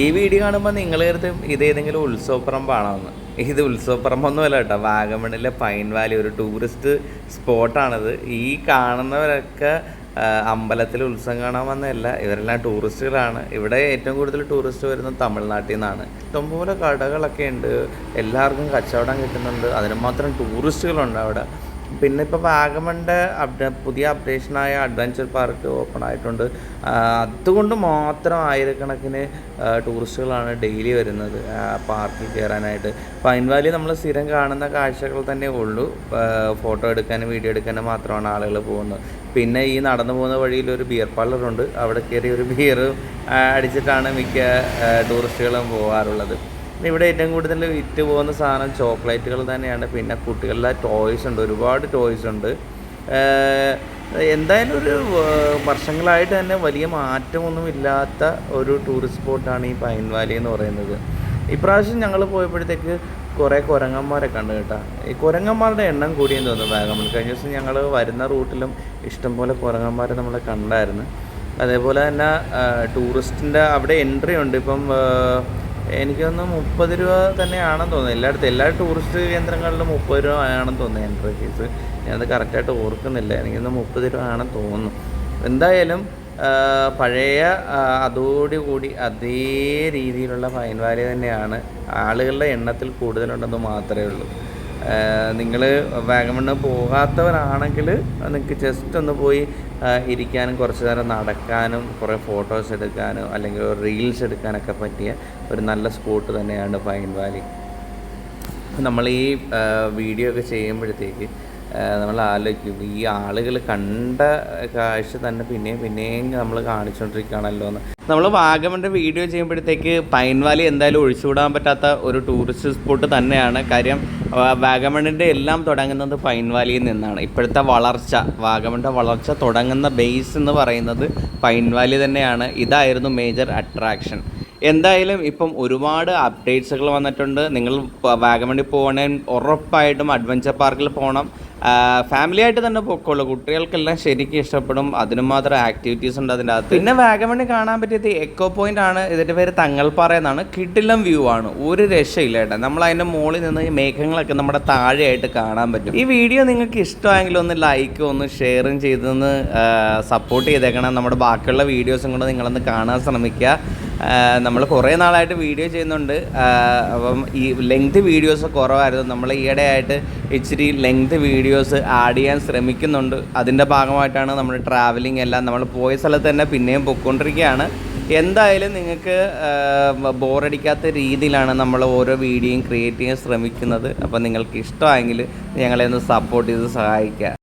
ഈ വീഡിയോ കാണുമ്പോൾ നിങ്ങൾ കരുതും ഇത് ഏതെങ്കിലും ഉത്സവപ്പറമ്പാണോന്ന് ഇത് ഉത്സവപ്പറമ്പൊന്നുമല്ല കേട്ടോ. വാഗമണിലെ പൈൻ വാലി ഒരു ടൂറിസ്റ്റ് സ്പോട്ടാണിത്. ഈ കാണുന്നവരൊക്കെ അമ്പലത്തിൽ ഉത്സവം കാണാൻ ഇവരെല്ലാം ടൂറിസ്റ്റുകളാണ്. ഇവിടെ ഏറ്റവും കൂടുതൽ ടൂറിസ്റ്റ് വരുന്നത് തമിഴ്നാട്ടിൽ നിന്നാണ്. ഇഷ്ടംപോലെ കടകളൊക്കെ ഉണ്ട്. എല്ലാവർക്കും കച്ചവടം കിട്ടുന്നുണ്ട്. അതിന് മാത്രം ടൂറിസ്റ്റുകളുണ്ട് അവിടെ. പിന്നെ ഇപ്പോൾ വാഗമണ്ടെ അപ്ഡേ പുതിയ അപ്ഡേഷനായ അഡ്വഞ്ചർ പാർക്ക് ഓപ്പൺ ആയിട്ടുണ്ട്. അതുകൊണ്ട് മാത്രം ആയിരക്കണക്കിന് ടൂറിസ്റ്റുകളാണ് ഡെയിലി വരുന്നത് പാർക്കിൽ കയറാനായിട്ട്. പൈൻ വാലി നമ്മൾ സ്ഥിരം കാണുന്ന കാഴ്ചകൾ തന്നെ ഉള്ളൂ. ഫോട്ടോ എടുക്കാനും വീഡിയോ എടുക്കാനും മാത്രമാണ് ആളുകൾ പോകുന്നത്. പിന്നെ ഈ നടന്നു പോകുന്ന വഴിയിൽ ഒരു ബിയർ പാർലറുണ്ട് അവിടെ കയറി ഒരു ബിയർ അടിച്ചിട്ടാണ് മിക്ക ടൂറിസ്റ്റുകളും പോകാറുള്ളത് ഇവിടെ ഏറ്റവും കൂടുതൽ വിറ്റ് പോകുന്ന സാധനം ചോക്ലേറ്റുകൾ തന്നെയാണ്. പിന്നെ കുട്ടികളുടെ ടോയ്സ് ഉണ്ട്. ഒരുപാട് ടോയ്സ് ഉണ്ട്. എന്തായാലും ഒരു വർഷങ്ങളായിട്ട് തന്നെ വലിയ മാറ്റമൊന്നും ഇല്ലാത്ത ഒരു ടൂറിസ്റ്റ് സ്പോട്ടാണ് ഈ പൈൻ വാലി എന്ന് പറയുന്നത്. ഇപ്രാവശ്യം ഞങ്ങൾ പോയപ്പോഴത്തേക്ക് കുറേ കുരങ്ങന്മാരെ കണ്ടു കേട്ടോ. ഈ കുരങ്ങന്മാരുടെ എണ്ണം കൂടിയെന്ന് തോന്നുന്നു വാഗമൺ. കഴിഞ്ഞ ദിവസം ഞങ്ങൾ വരുന്ന റൂട്ടിലും ഇഷ്ടംപോലെ കുരങ്ങന്മാരെ നമ്മൾ കണ്ടായിരുന്നു. അതേപോലെ തന്നെ ടൂറിസ്റ്റിന്റെ അവിടെ എൻട്രി ഉണ്ട്. ഇപ്പം എനിക്ക് തോന്നുന്നു മുപ്പത് രൂപ തന്നെയാണെന്ന് തോന്നുന്നു. എല്ലായിടത്തും എല്ലാ ടൂറിസ്റ്റ് കേന്ദ്രങ്ങളിലും മുപ്പത് രൂപ ആണെന്ന് തോന്നുന്നു എൻട്രി ഫീസ് ഞാനത് കറക്റ്റായിട്ട് ഓർക്കുന്നില്ല. എനിക്ക് തോന്നുന്നു മുപ്പത് രൂപ ആണെന്ന് തോന്നുന്നു. എന്തായാലും പഴയ അതോടുകൂടി അതേ രീതിയിലുള്ള ഫൈൻ വാല്യൂ തന്നെയാണ് ആളുകളുടെ എണ്ണത്തിൽ കൂടുതലുണ്ടെന്ന് മാത്രമേ ഉള്ളൂ. നിങ്ങൾ വാഗമണ്ണ് പോകാത്തവരാണെങ്കിൽ നിങ്ങൾക്ക് ജസ്റ്റ് ഒന്ന് പോയി ഇരിക്കാനും കുറച്ച് നേരം നടക്കാനും കുറേ ഫോട്ടോസ് എടുക്കാനും അല്ലെങ്കിൽ റീൽസ് എടുക്കാനൊക്കെ പറ്റിയ ഒരു നല്ല സ്പോട്ട് തന്നെയാണ് പൈൻ വാലി നമ്മൾ ഈ വീഡിയോ ഒക്കെ ചെയ്യുമ്പോഴത്തേക്ക് നമ്മൾ ആലോചിക്കും ഈ ആളുകൾ കണ്ട കാഴ്ച തന്നെ പിന്നെയും പിന്നെയും നമ്മൾ കാണിച്ചുകൊണ്ടിരിക്കുകയാണല്ലോ എന്ന്. നമ്മൾ വാഗമന്റെ വീഡിയോ ചെയ്യുമ്പോഴത്തേക്ക് പൈൻ വാലി എന്തായാലും ഒഴിച്ചുകൂടാൻ പറ്റാത്ത ഒരു ടൂറിസ്റ്റ് സ്പോട്ട് തന്നെയാണ്. കാര്യം വാഗമണിന്റെ എല്ലാം തുടങ്ങുന്നത് പൈൻ വാലിയിൽ നിന്നാണ്. ഇപ്പോഴത്തെ വളർച്ച വാഗമണിന്റെ വളർച്ച തുടങ്ങുന്ന ബേസ് എന്ന് പറയുന്നത് പൈൻ വാലി തന്നെയാണ്. ഇതായിരുന്നു മേജർ അട്രാക്ഷൻ എന്തായാലും ഇപ്പം ഒരുപാട് അപ്ഡേറ്റ്സുകൾ വന്നിട്ടുണ്ട്. നിങ്ങൾ വാഗമണിൽ പോകണമെങ്കിൽ ഉറപ്പായിട്ടും അഡ്വഞ്ചർ പാർക്കിൽ പോകണം ഫാമിലി ആയിട്ട് തന്നെ പൊക്കോളൂ കുട്ടികൾക്കെല്ലാം ശരിക്കും ഇഷ്ടപ്പെടും. അതിന് മാത്രം ആക്ടിവിറ്റീസ് ഉണ്ട് അതിന്റെ അകത്ത്. പിന്നെ വാഗമണി കാണാൻ പറ്റിയത് എക്കോ പോയിന്റ് ആണ്. ഇതിന്റെ പേര് തങ്ങൾപ്പാറ എന്നാണ്. കിടിലം വ്യൂ ആണ്. ഒരു രക്ഷയില്ല ഏട്ടാ നമ്മൾ അതിന്റെ മുകളിൽ നിന്ന് ഈ മേഘങ്ങളൊക്കെ നമ്മുടെ താഴെയായിട്ട് കാണാൻ പറ്റും. ഈ വീഡിയോ നിങ്ങൾക്ക് ഇഷ്ടമായെങ്കിൽ ഒന്ന് ലൈക്ക് ഒന്ന് ഷെയറും ചെയ്തൊന്ന് സപ്പോർട്ട് ചെയ്തേക്കണം. നമ്മുടെ ബാക്കിയുള്ള വീഡിയോസും കൂടെ നിങ്ങളൊന്ന് കാണാൻ ശ്രമിക്കുക. നമ്മൾ കുറേ നാളായിട്ട് വീഡിയോ ചെയ്യുന്നുണ്ട്. അപ്പം ഈ ലെങ്ത് വീഡിയോസ് കുറവായിരുന്നു. നമ്മൾ ഈയിടെയായിട്ട് ഇച്ചിരി ലെങ്ത് വീഡിയോസ് ആഡ് ചെയ്യാൻ ശ്രമിക്കുന്നുണ്ട്. അതിന്റെ ഭാഗമായിട്ടാണ് നമ്മൾ ട്രാവലിംഗ് എല്ലാം നമ്മൾ പോയ സ്ഥലത്ത് തന്നെ പിന്നെയും പൊയ്ക്കൊണ്ടിരിക്കുകയാണ്. എന്തായാലും നിങ്ങൾക്ക് ബോറടിക്കാത്ത രീതിയിലാണ് നമ്മൾ ഓരോ വീഡിയോയും ക്രിയേറ്റ് ചെയ്യാൻ ശ്രമിക്കുന്നത്. അപ്പോൾ നിങ്ങൾക്ക് ഇഷ്ടമായെങ്കിൽ ഞങ്ങളെ ഒന്ന് സപ്പോർട്ട് ചെയ്ത് സഹായിക്കുക.